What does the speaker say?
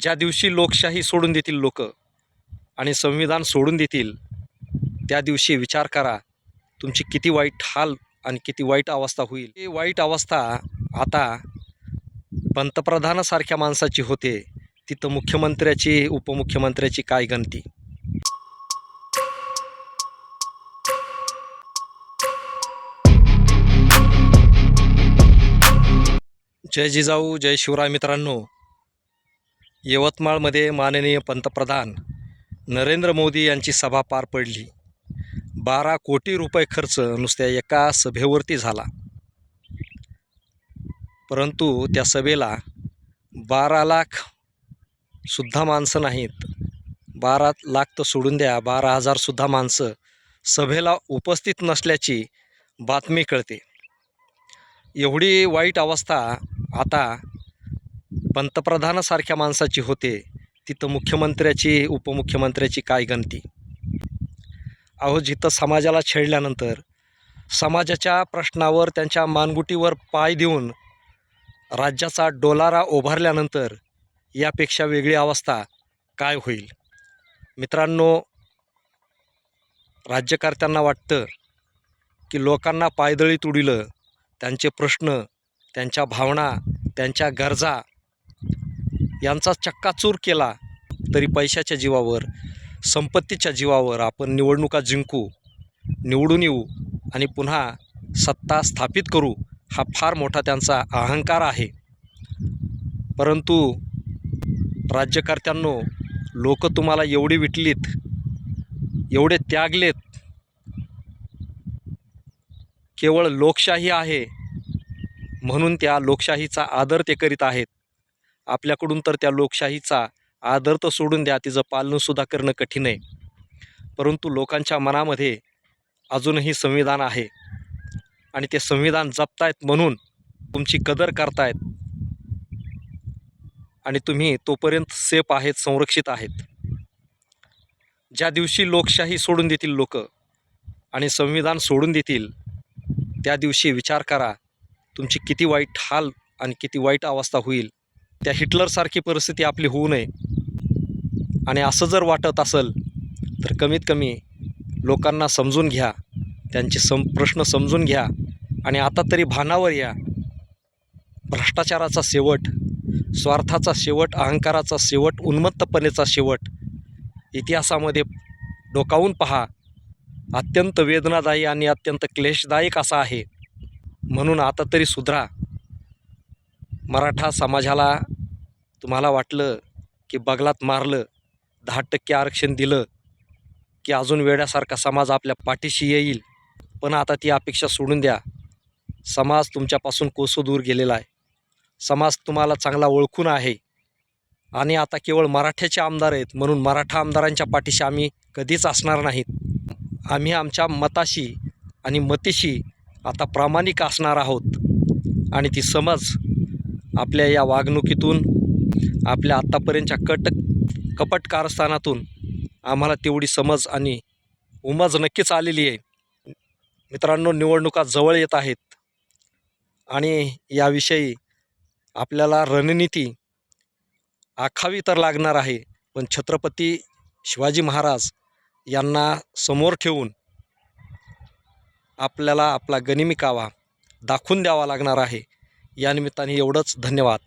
ज्या दिवशी लोकशाही सोडून देतील लोक आणि संविधान सोडून देतील त्या दिवशी विचार करा तुमची किती वाईट हाल आणि किती वाईट अवस्था होईल. ही वाईट अवस्था आता पंतप्रधानासारख्या माणसाची होते तिथं मुख्यमंत्र्याची उपमुख्यमंत्र्याची काय गणती? जय जिजाऊ जय शिवराय मित्रांनो. यवतमाळमध्ये माननीय पंतप्रधान नरेंद्र मोदी यांची सभा पार पडली. बारा कोटी रुपये खर्च नुसत्या एका सभेवरती झाला. परंतु त्या सभेला बारा लाख सुद्धा माणसं नाहीत. बारा लाख तर सोडून द्या बारा हजारसुद्धा माणसं सभेला उपस्थित नसल्याची बातमी कळते. एवढी वाईट अवस्था आता पंतप्रधानासारख्या माणसाची होते तिथं मुख्यमंत्र्याची उपमुख्यमंत्र्याची काय गणती अहो जिथं समाजाला छेडल्यानंतर समाजाच्या प्रश्नावर त्यांच्या मानगुटीवर पाय देऊन राज्याचा डोलारा उभारल्यानंतर यापेक्षा वेगळी अवस्था काय होईल? मित्रांनो राज्यकर्त्यांना वाटतं की लोकांना पायदळी तुडिलं त्यांचे प्रश्न त्यांच्या भावना त्यांच्या गरजा यांचा चक्काचूर केला तरी पैशाच्या जीवावर संपत्तीच्या जीवावर आपण निवडणुका जिंकू निवडून येऊ आणि पुन्हा सत्ता स्थापित करू हा फार मोठा त्यांचा अहंकार आहे. परंतु राज्यकर्त्यांनो लोक तुम्हाला एवढी विटलीत एवढे त्यागलेत. केवळ लोकशाही आहे म्हणून त्या लोकशाहीचा आदर ते करीत आहेत. आपल्याकडून तर त्या लोकशाहीचा आदर तर सोडून द्या तिचं पालनसुद्धा करणं कठीण आहे. परंतु लोकांच्या मनामध्ये अजूनही संविधान आहे आणि ते संविधान जपतायत म्हणून तुमची कदर करतायत आणि तुम्ही तोपर्यंत सेफ आहेत संरक्षित आहेत. ज्या दिवशी लोकशाही सोडून देतील लोक आणि संविधान सोडून देतील त्या दिवशी विचार करा तुमची किती वाईट हाल आणि किती वाईट अवस्था होईल. त्या हिटलरसारखी परिस्थिती आपली होऊ नये. आणि असं जर वाटत असेल तर कमीत कमी लोकांना समजून घ्या त्यांचे सम प्रश्न समजून घ्या आणि आता तरी भानावर या. भ्रष्टाचाराचा शेवट स्वार्थाचा शेवट अहंकाराचा शेवट उन्मत्तपणेचा शेवट इतिहासामध्ये डोकावून पहा. अत्यंत वेदनादायी आणि अत्यंत क्लेशदायक असा आहे. म्हणून आता तरी सुधरा. मराठा समाजाला तुम्हाला वाटलं की बगलात मारलं दहा टक्के आरक्षण दिलं की अजून वेड्यासारखा समाज आपल्या पाठीशी येईल पण आता ती अपेक्षा सोडून द्या. समाज तुमच्यापासून कोसो दूर गेलेला आहे. समाज तुम्हाला चांगला ओळखून आहे. आणि आता केवळ मराठ्याचे आमदार आहेत म्हणून मराठा आमदारांच्या पाठीशी आम्ही कधीच असणार नाहीत. आम्ही आमच्या मताशी आणि मतीशी आता प्रामाणिक असणार आहोत. आणि ती समज आपल्या या वागणुकीतून आपल्या आत्तापर्यंतच्या कट कपट कारस्थानातून आम्हाला तेवढी समज आणि उमज नक्कीच आलेली आहे. मित्रांनो निवडणुका जवळ येत आहेत. आणि याविषयी आपल्याला रणनीती आखावी तर लागणार आहे पण छत्रपती शिवाजी महाराज यांना समोर ठेवून आपल्याला आपला गनिमिकावा दाखवून द्यावा लागणार आहे. या निमित्ताने एवढंच. धन्यवाद.